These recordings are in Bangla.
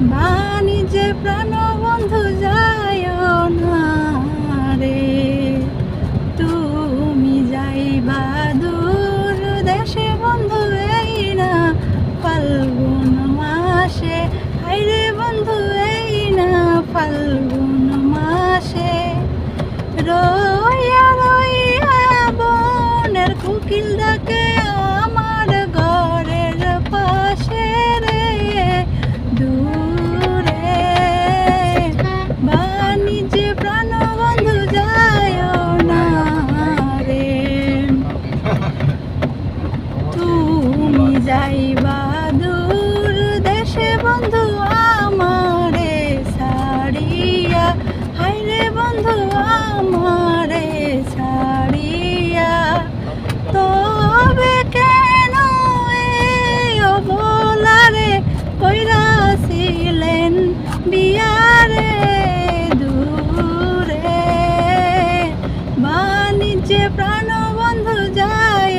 বাণিজ্যে প্রাণ বন্ধু যায় না রে। তুমি যাইবা দূর দেশে, বন্ধু, এই না ফাল্গুন মাসে। হাইরে বন্ধু, এই না ফাল্গুন মাসে। রইয়া রইয়া বনের কুকিল ডাকে আমারে ছাড়িয়া, তবে কেন অবলারে কইরাছিলেন বিয়ারে দূরে? বাণিজ্যে প্রাণ বন্ধু যায়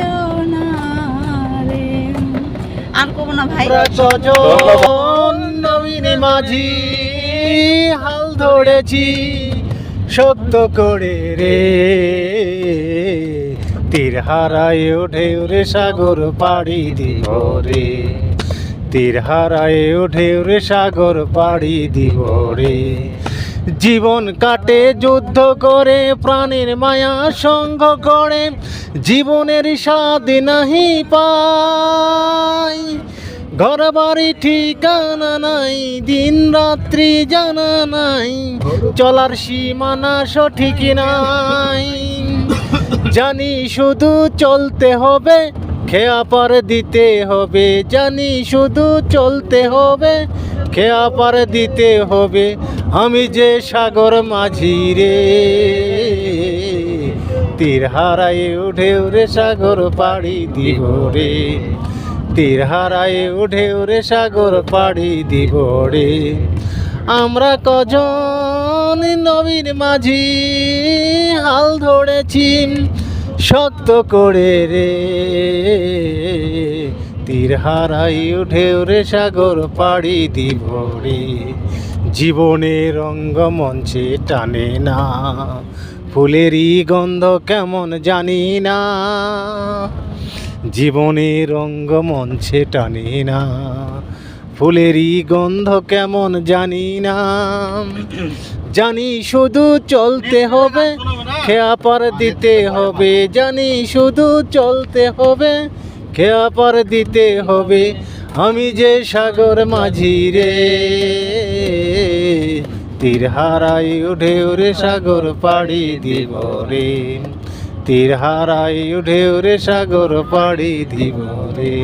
না রে। আর কব না ভাই। নবীন মাঝি, হাল ধরেছি। শক্ত করে রে। তীর হারায় ওঠে ওরে সাগর পাড়ি দিব রে। তীর হারায় ওঠে ওরে সাগর পাড়ি দিব রে। জীবন কাটে, যুদ্ধ করে, প্রাণের মায়া সঙ্গ করে। জীবনের স্বাদ নাহি পাই। ঘর বাড়ি ঠিকানা নাই দিন রাত্রি জানা নাই, চলার সীমানা সঠিক নাই। জানি শুধু চলতে হবে, খেয়া পার দিতে হবে। জানি শুধু চলতে হবে, খেয়া পার দিতে হবে। আমি যে সাগর মাঝি রে, তীর হারায় উঠে উড়ে সাগর পাড়ি দিব রে। তীর হারায় উঠে উড়ে সাগর পাড়ি দিব রে। আমরা কজন নবীন মাঝি, হাল ধরেছি শক্ত করে রে। তীর হারাই উঠে ওরে সাগর পাড়ি দিব রে। জীবনের রঙ্গমঞ্চে টানে না, ফুলেরই গন্ধ কেমন জানি না। জীবনের রঙ্গমঞ্চে টানে না। ফুলেরই গন্ধ কেমন জানি না। জানি শুধু চলতে হবে, খেয়া পার দিতে হবে। জানি শুধু চলতে হবে, খেয়া পার দিতে হবে। আমি যে সাগর মাঝি রে, তীর হারাই উঠে ওরে সাগর পাড়ি দিব রে। তীর হারাই উঠে ওরে সাগর পাড়ি দিব রে।